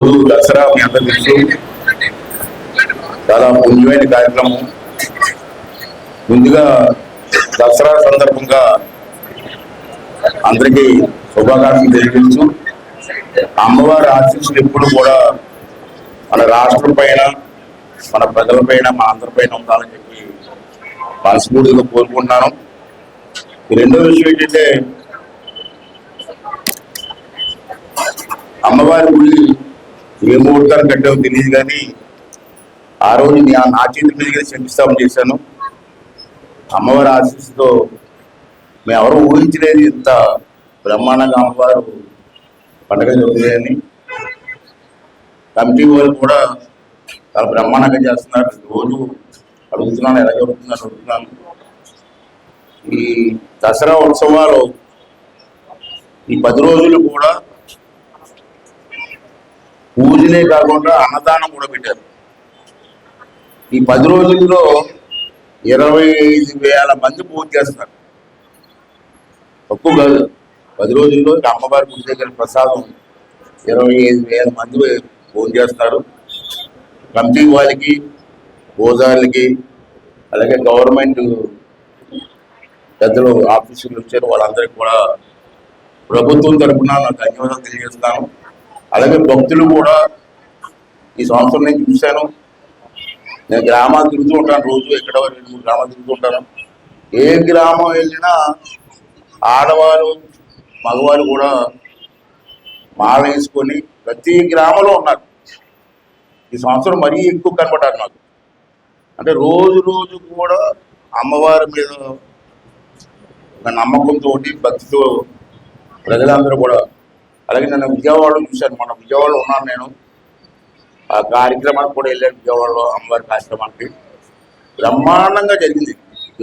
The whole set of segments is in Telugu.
దసరా మీ అందరూ తెలుసు చాలా పుణ్యమైన కార్యక్రమం ముందుగా దసరా సందర్భంగా అందరికీ శుభాకాంక్షలు తెలియజేస్తూ అమ్మవారి ఆశీస్సులు ఎప్పుడు కూడా మన రాష్ట్రం పైన మన ప్రజల పైన మన అందరి పైన ఉండాలని చెప్పి మనస్ఫూర్తిగా కోరుకుంటున్నాను రెండో విషయం ఏంటంటే అమ్మవారి గుడి ఏ ముహూర్తాన్ని కట్టామో తెలియదు కానీ ఆ రోజు నా నా చేతి మీదుగా శంకుస్థాపన చేశాను. అమ్మవారి ఆశీస్సుతో మేము ఎవరు ఊహించలేదు ఇంత బ్రహ్మాండంగా అమ్మవారు పండుగ జరుగుతాయని కమిటీ వాళ్ళు కూడా చాలా బ్రహ్మాండంగా చేస్తున్నారు. రోజు అడుగుతున్నాను ఎలా జరుగుతుందని అడుగుతున్నాను. ఈ దసరా ఉత్సవాలు ఈ పది రోజులు కూడా పూజలే కాకుండా అన్నదానం కూడా పెట్టారు. ఈ పది రోజుల్లో ఇరవై ఐదు వేల మంది పూజ చేస్తారు. తక్కువ కాదు. పది రోజుల్లో అమ్మవారి గుడి దగ్గర ప్రసాదం ఇరవై ఐదు వేల మంది ఫోన్ చేస్తారు. కమిటీ వాళ్ళకి పూజారులకి అలాగే గవర్నమెంట్ పెద్దలు ఆఫీసులు వచ్చారు. వాళ్ళందరికీ కూడా ప్రభుత్వం తరపున నాకు ధన్యవాదాలు తెలియజేస్తాను. అలాగే భక్తులు కూడా ఈ సంవత్సరం నేను చూశాను. నేను గ్రామాలు తిరుగుతూ ఉంటాను రోజు ఎక్కడ రెండు మూడు గ్రామాలు తిరుగుతూ ఉంటాను. ఏ గ్రామం వెళ్ళినా ఆడవారు మగవారు కూడా మాల వేసుకొని ప్రతి గ్రామంలో ఉన్నారు. ఈ సంవత్సరం మరీ ఎక్కువ కనపడ్డారు నాకు. అంటే రోజు రోజు కూడా అమ్మవారి మీద నమ్మకంతో భక్తితో ప్రజలందరూ కూడా అలాగే నేను విజయవాడలో చూశాను మన విజయవాడలో ఉన్నాను నేను. ఆ కార్యక్రమానికి కూడా వెళ్ళాను విజయవాడలో అమ్మవారి కార్యక్రమానికి. బ్రహ్మాండంగా జరిగింది.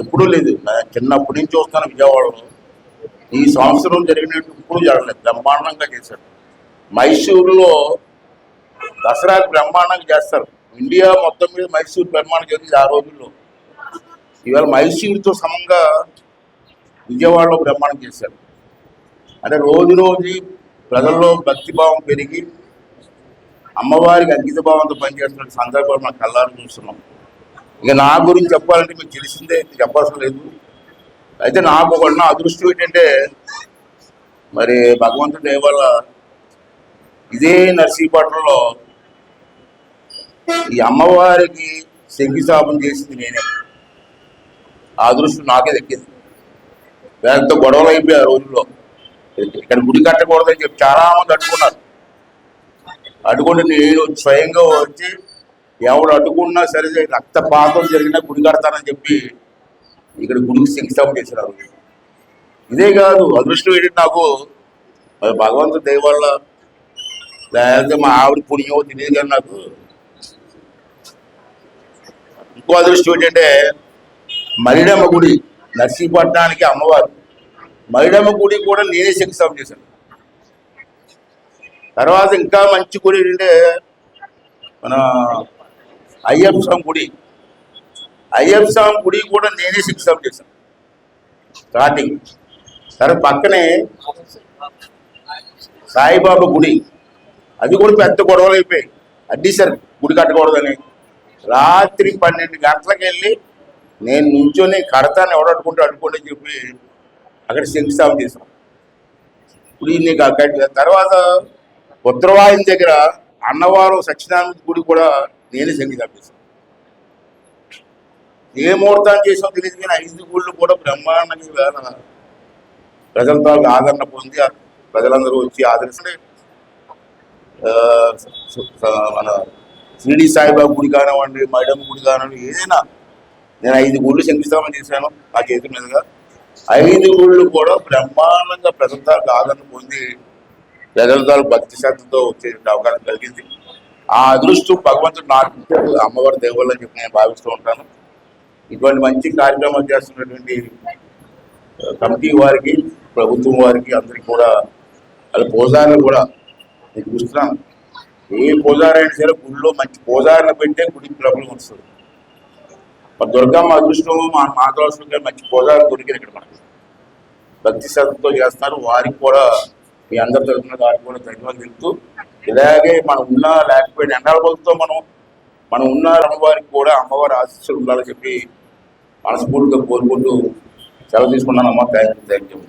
ఎప్పుడూ లేదు. చిన్నప్పటి నుంచి వస్తాను విజయవాడలో. ఈ సంవత్సరం జరిగినట్టు ఇప్పుడు జరగలేదు. బ్రహ్మాండంగా చేశారు. మైసూరులో దసరాకి బ్రహ్మాండంగా చేస్తారు. ఇండియా మొత్తం మీద మైసూరు బ్రహ్మాండం జరిగింది ఆ రోజుల్లో. ఇవాళ మైసూరుతో సమంగా విజయవాడలో బ్రహ్మాండం చేశారు. అంటే రోజు రోజు ప్రజల్లో భక్తిభావం పెరిగి అమ్మవారికి అంకితభావంతో పనిచేస్తున్న సందర్భాలు మనం కళ్ళారు చూస్తున్నాం. ఇక నా గురించి చెప్పాలంటే మీకు తెలిసిందే చెప్పాల్సిన లేదు. అయితే నాకు ఒక నా అదృష్టం ఏంటంటే మరి భగవంతుడు దయ వల్ల ఇదే నర్సీపట్నంలో ఈ అమ్మవారికి శంకుస్థాపన చేసింది నేనే. ఆ అదృష్టం నాకే దక్కింది. దాంతో గొడవలు అయిపోయాయి ఆ రోజుల్లో. ఇక్కడ గుడి కట్టకూడదని చెప్పి చాలా మంది అడ్డుకున్నారు. అడ్డుకుంటే నేను స్వయంగా వచ్చి ఎవడు అడ్డుకున్నా సరే రక్తపాతం జరిగినా గుడి కడతానని చెప్పి ఇక్కడ గుడికి శంకుస్థాపన చేశారు. ఇదే కాదు అదృష్టం ఏంటంటే నాకు? అది భగవంతుడి దయ లేకపోతే మా ఆవిడ పుణ్యమో తెలియదు కానీ నాకు. ఇంకో అదృష్టం ఏంటంటే మరిడమ్మ గుడి నర్సీపట్నానికి అమ్మవారు. మరిడమ్మ గుడి కూడా నేనే శంకుస్థాపన చేశాను. తర్వాత ఇంకా మంచి గుడి అంటే మన అయ్యప్ప స్వామి గుడి. అయ్యప్ప స్వామి గుడి కూడా నేనే శంకుస్థాపన చేశాను. స్టార్టింగ్. సరే పక్కనే సాయిబాబా గుడి. అది కూడా పెద్ద గొడవలు అయిపోయాయి. అడ్డీసారు గుడి కట్టకూడదని రాత్రి పన్నెండు గంటలకు వెళ్ళి నేను నుంచొని కడతాను ఎవడు అడ్డుకుంటే అని చెప్పి అక్కడ శంకుస్థాపన చేశాం. ఇప్పుడు నీకు అక్కడ తర్వాత ఉత్తరవాయుని దగ్గర అన్నవరం సత్యనారాయణ గుడి కూడా నేనే శంకుస్థాపన చేశాను. ఏ ముహూర్తాన్ని చేసాం తెలియదు కానీ ఐదు గుళ్ళు కూడా బ్రహ్మాండంగా ప్రజలతో ఆదరణ పొంది ప్రజలందరూ వచ్చి ఆదరిస్తే మన షిరిడి సాయిబాబా గుడి కానివ్వండి మైడమ్మ గుడి కానివ్వండి ఏదైనా నేను ఐదు గుళ్ళు శంకుస్థాపన చేశాను నా చేతుల మీదుగా. ఐదు కూడా బ్రహ్మాండంగా ప్రజలతో ఆదరణ పొంది ప్రజలతో భక్తి శ్రద్ధతో వచ్చే అవకాశం కలిగింది. ఆ అదృష్టం భగవంతుడు నాకు అమ్మవారి దేవుళ్ళు అని చెప్పి నేను భావిస్తూ ఉంటాను. ఇటువంటి మంచి కార్యక్రమాలు చేస్తున్నటువంటి కమిటీ వారికి ప్రభుత్వం వారికి అందరికీ కూడా వాళ్ళ పూజారులు కూడా నేను చూస్తున్నాను ఏ పూజారైనా సరే గుడిలో మంచి పూజారిని పెట్టే గుడికి ప్రభుత్వం వస్తుంది. మా దుర్గమ్మ అదృష్టం మా మాధవశ్వరం గారు మంచి పూజారి దొరికారు ఇక్కడ మనకి. భక్తి శ్రద్ధతో చేస్తారు. వారికి కూడా మీ అందరి తరఫున వారికి కూడా ధన్యవాదాలు తెలుపుతూ ఇలాగే మనం ఉన్నా లేకపోయినా ఎండాల బతుకుతో మనం? మనం ఉన్న అమ్మవారికి కూడా అమ్మవారి ఆశీస్సులు ఉండాలని చెప్పి మనస్ఫూర్తిగా కోరుకుంటూ సెలవు తీసుకున్నాను అమ్మ థ్యాంక్ యూ థ్యాంక్ యూ